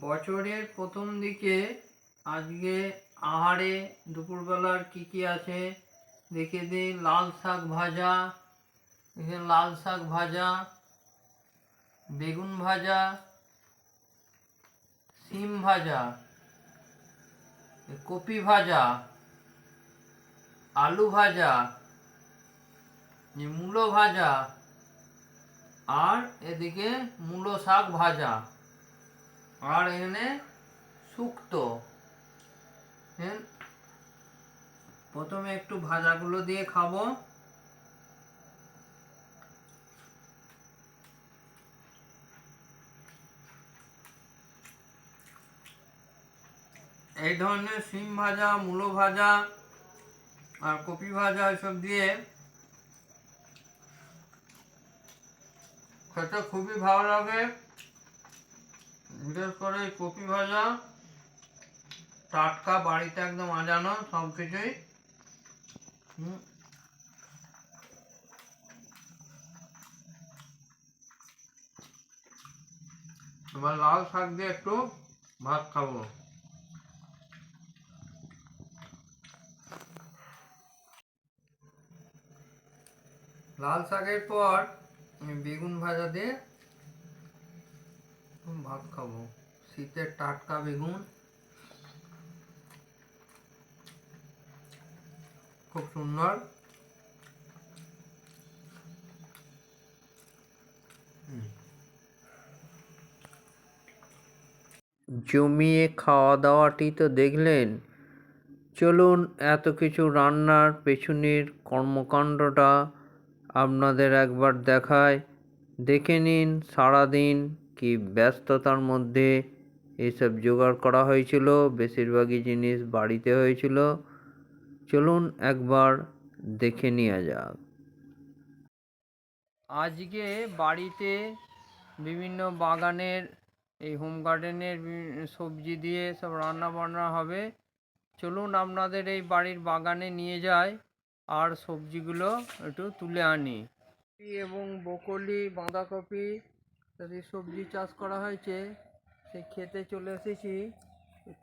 বছরের প্রথম দিকে আজকে আহারে দুপুরবেলার কি কি আছে? দেখে দিই লাল শাক ভাজা এখানে লাল শাক ভাজা, বেগুন ভাজা সিম ভাজা, কপি ভাজা, আলু ভাজা, মূলো ভাজা, আর এদিকে মূলো শাক ভাজা। আর এখানে শুক্তো। প্রথমে একটু ভাজাগুলো দিয়ে খাব। এই ধরনের সিম ভাজা, মূলো ভাজা আর কপি ভাজা এসব দিয়ে খেতে খুবই ভালো লাগে। বিশেষ করে এই কপি ভাজা, টাটকা বাড়িতে একদম আজানো সব কিছুই। এবার লাল শাক দিয়ে একটু ভাত খাব লাল শাকের পর বেগুন ভাজা দিয়ে ভাত খাব। শীতের টাটকা বেগুন। খুব সুন্দর। জমিয়ে খাওয়া দাওয়াটি তো দেখলেন। চলুন এত কিছু রান্নার পেছনের কর্মকাণ্ডটা আপনাদের একবার দেখায়। দেখে নিন সারাদিন কি ব্যস্ততার মধ্যে এইসব জোগাড় করা হয়েছিল? বেশিরভাগই জিনিস বাড়িতে হয়েছিল। চলুন একবার দেখে নেওয়া যাক। আজকে বাড়িতে বিভিন্ন বাগানের, এই হোম গার্ডেনের সবজি দিয়ে সব রান্না বান্না হবে। চলুন আপনাদের এই বাড়ির বাগানে নিয়ে যাই আর সবজিগুলো একটু তুলে আনি। এবং বকলি, বাঁধাকপি ইত্যাদি সবজি চাষ করা হয়েছে, সেই খেতে চলে এসেছি।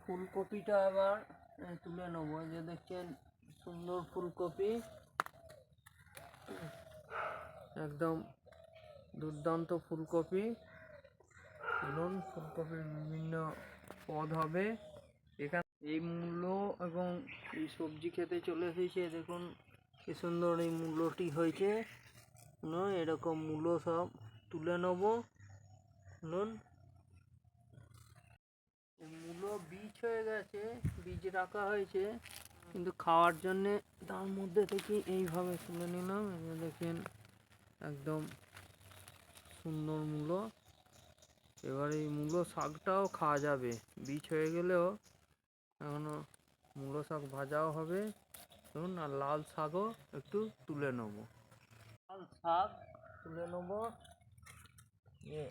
ফুলকপিটা আবার তুলে নেব। যে দেখছেন, সুন্দর ফুলকপি। একদম দুর্দান্ত ফুলকপি। চলুন, ফুলকপির বিভিন্ন পদ হবে। এখানে এই মূলো এবং এই সবজি খেতে চলে এসেছে। দেখুন, কি সুন্দর এই মূলোটি হয়েছে। এরকম মূলো সব তুলে নেব। এই মূলো বীজ হয়ে গেছে বীজ রাখা হয়েছে। কিন্তু খাওয়ার জন্যে তার মধ্যে থেকে এইভাবে তুলে নিলাম। দেখেন একদম সুন্দর মূলো। এবার এই মূলো শাকটাও খাওয়া যাবে। বীজ হয়ে গেলেও এখনও মূলো শাক ভাজাও হবে। ধরুন আর লাল শাকও একটু তুলে নেব। লাল শাক তুলে নেব। ইয়ে